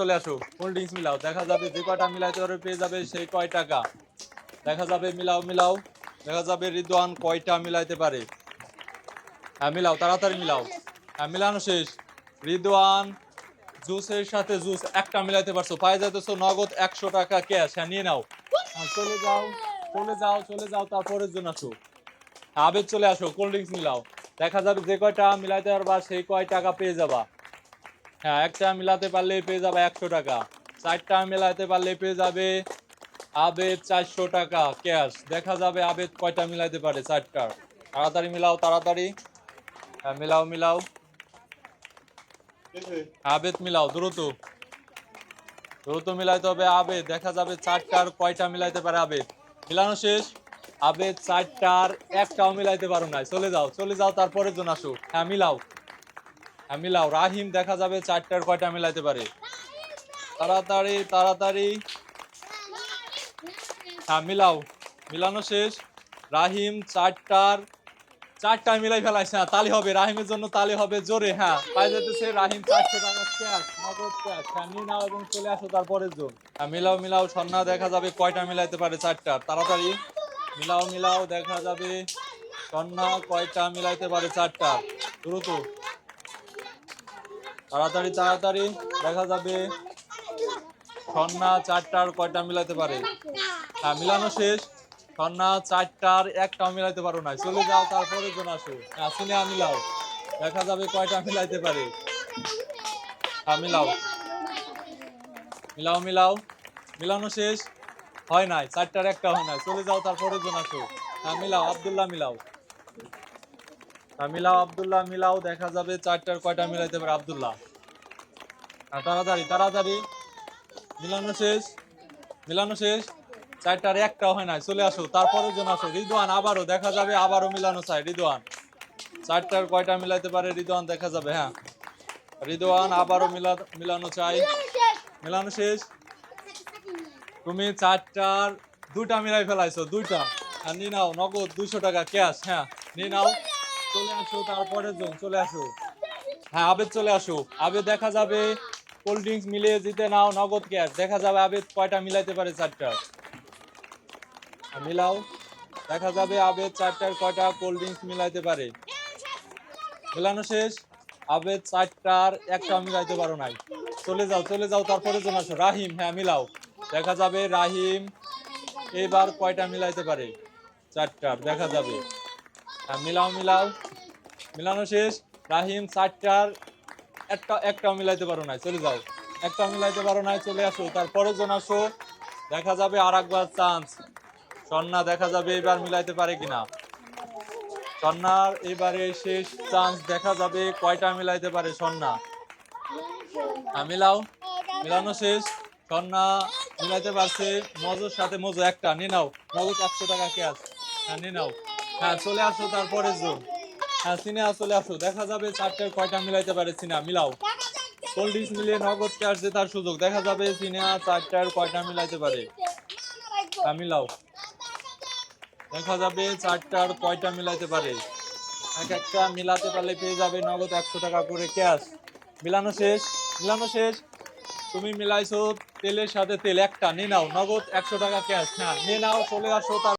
চলে আসো ড্রিঙ্কস মিলাও দেখা যাবে যে কয়টা মিলাইতে পারবে পেয়ে যাবে সেই কয় টাকা। দেখা যাবে মিলাও মিলাও। দেখা যাবে রিদওয়ান কয়টা মিলাইতে পারে। হ্যাঁ মিলাও তাড়াতাড়ি মিলাও। হ্যাঁ মিলানো শেষ। রিদওয়ান জুসের সাথে জুস একটা মিলাইতে পারছ। পাই যাইতেছো নগদ একশো টাকা ক্যাশ। হ্যাঁ নিয়ে নাও। হ্যাঁ, চলে যাও চলে যাও চলে যাও তারপরের জন্য আসো। আবেদ চলে আসো। কোল্ড ড্রিঙ্কস মিলাও। দেখা যাবে যে কয়টা মিলাইতে পারবা সেই কয় টাকা পেয়ে যাবা। হ্যাঁ একটা মিলাতে পারলে পেয়ে যাবে একশো টাকা। চারটা মিলাতে পারলে পেয়ে যাবে আবেদ চারশো টাকা ক্যাশ। দেখা যাবে আবেদ কয়টা মিলাইতে পারে চারটার তাড়াতাড়ি মিলাও, তাড়াতাড়ি। হ্যাঁ মিলাও মিলাও। আবেদ মিলাও, দ্রুত। দ্রুত মিলাইতে হবে আবেদ। দেখা যাবে চারটার কয়টা মিলাইতে পারে আবেদ। মিলানো শেষ। আবেদ চারটার একটাও মিলাইতে পারো না চলে যাও চলে যাও, তারপরের জন্য আসো হ্যাঁ মিলাও। মিলাও রাহিম দেখা যাবে চারটার কয়টা মিলাইতে পারে? তাড়াতাড়ি তাড়াতাড়ি। হ্যাঁ মিলাও। মিলানো শেষ। রাহিম চারটার, চারটা মিলাই ফেলাইছে হ্যাঁ তালি হবে। রাহিমের জন্য তালি হবে জোরে হ্যাঁ। পাই যেতেছে রাহিম চারশো টাকা ক্যাশ এবং চলে আসো তারপরের জন হ্যাঁ মিলাও মিলাও। সন্না, দেখা যাবে কয়টা মিলাইতে পারে চারটার। তাড়াতাড়ি। মিলাও মিলাও, দেখা যাবে সন্না কয়টা মিলাইতে পারে চারটা দ্রুত। তাড়াতাড়ি তাড়াতাড়ি, দেখা যাবে। সন্না চারটার কয়টা মিলাইতে পারে? হ্যাঁ মিলানো শেষ। সন্না চারটার একটাও মিলাইতে পারো না চলে যাও, তারপরে জন আসো। হ্যাঁ সিনেমা মিলাও। দেখা যাবে কয়টা মিলাইতে পারে। হ্যাঁ মিলাও। মিলাও মিলাও। মিলানো শেষ। হয় নাই, চারটার একটা হয় নাই। চলে যাও, তারপরে জন আসো। হ্যাঁ মিলাও, আব্দুল্লাহ মিলাও। মিলাও আব্দুল্লাহ, মিলাও, দেখা যাবে চারটার কয়টা মিলাইতে পারে আব্দুল্লাহ। হ্যাঁ তাড়াতাড়ি তাড়াতাড়ি। মিলানো শেষ মিলানো শেষ। চারটার একটাও হয় নাই, চলে আসো, তারপরের জন্য আসো। রিদওয়ান আবারও, দেখা যাবে আবারও মিলানো চাই, রিদওয়ান। চারটার কয়টা মিলাইতে পারে রিদওয়ান, দেখা যাবে হ্যাঁ। রিদওয়ান আবারও মিলা, মিলানো চাই। মিলানো শেষ। তুমি চারটার দুইটা মিলাই ফেলাইছো, দুইটা। আর নিয়ে নাও, নগদ দুইশো টাকা, ক্যাশ হ্যাঁ নিয়ে নাও। চলে আসো তারপরের জন, চলে আসো। হ্যাঁ আবেদ চলে আসো। আবেদ দেখা যাবে। কোল্ড ড্রিঙ্কস মিলিয়ে জিতে নাও নগদ ক্যাশ। দেখা যাবে আবেদ কয়টা মিলাইতে পারে চারটা। মিলাও। দেখা যাবে আবেদ চারটার কয়টা কোল্ড ড্রিঙ্কস মিলাইতে পারে। শেষ। আবেদ চারটার একটা মিলাইতে পারো নাই। চলে যাও চলে যাও, তারপরে জন আসো। রাহিম হ্যাঁ মিলাও। দেখা যাবে রাহিম এবার কয়টা মিলাইতে পারে? চারটার, দেখা যাবে। মিলাও মিলাও। মিলানো শেষ। রাহিম চারটার একটা একটাও মিলাইতে পারো নাই চলে যাও। একটা মিলাইতে পারো নাই চলে আসো। তারপরে জন আসো। দেখা যাবে আর একবার চান্স সন্না দেখা যাবে এবার মিলাইতে পারে কিনা। সন্ন্যার এবারে শেষ চান্স দেখা যাবে কয়টা মিলাইতে পারে হ্যাঁ, মিলাও। মিলানো শেষ। সন্না মিলাইতে পারছে। মজুর সাথে মজু একটা নিয়ে নাও। নগদ একশো টাকা কে ক্যাশ হ্যাঁ নিয়ে নাও। হ্যাঁ চলে আসো তারপরে জোন হ্যাঁ সিনেমা চলে আসো। দেখা যাবে চারটায় কয়টা মিলাইতে পারে সিনেমা মিলাও। ড্রিঙ্কস মিলিয়ে নগদ ক্যাশ জেতার সুযোগ। দেখা যাবে সিনেমা চারটার কয়টা মিলাইতে পারে। হ্যাঁ মিলাও। দেখা যাবে চারটার কয়টা মিলাইতে পারে। এক একটা মিলাতে পারলে পেয়ে যাবে নগদ একশো টাকা করে ক্যাশ। মিলানো শেষ মিলানো শেষ। তুমি মিলাইছো তেলের সাথে তেল, একটা। নিয়ে নাও, নগদ একশো টাকা ক্যাশ। হ্যাঁ নিয়ে নাও, চলে আসো তার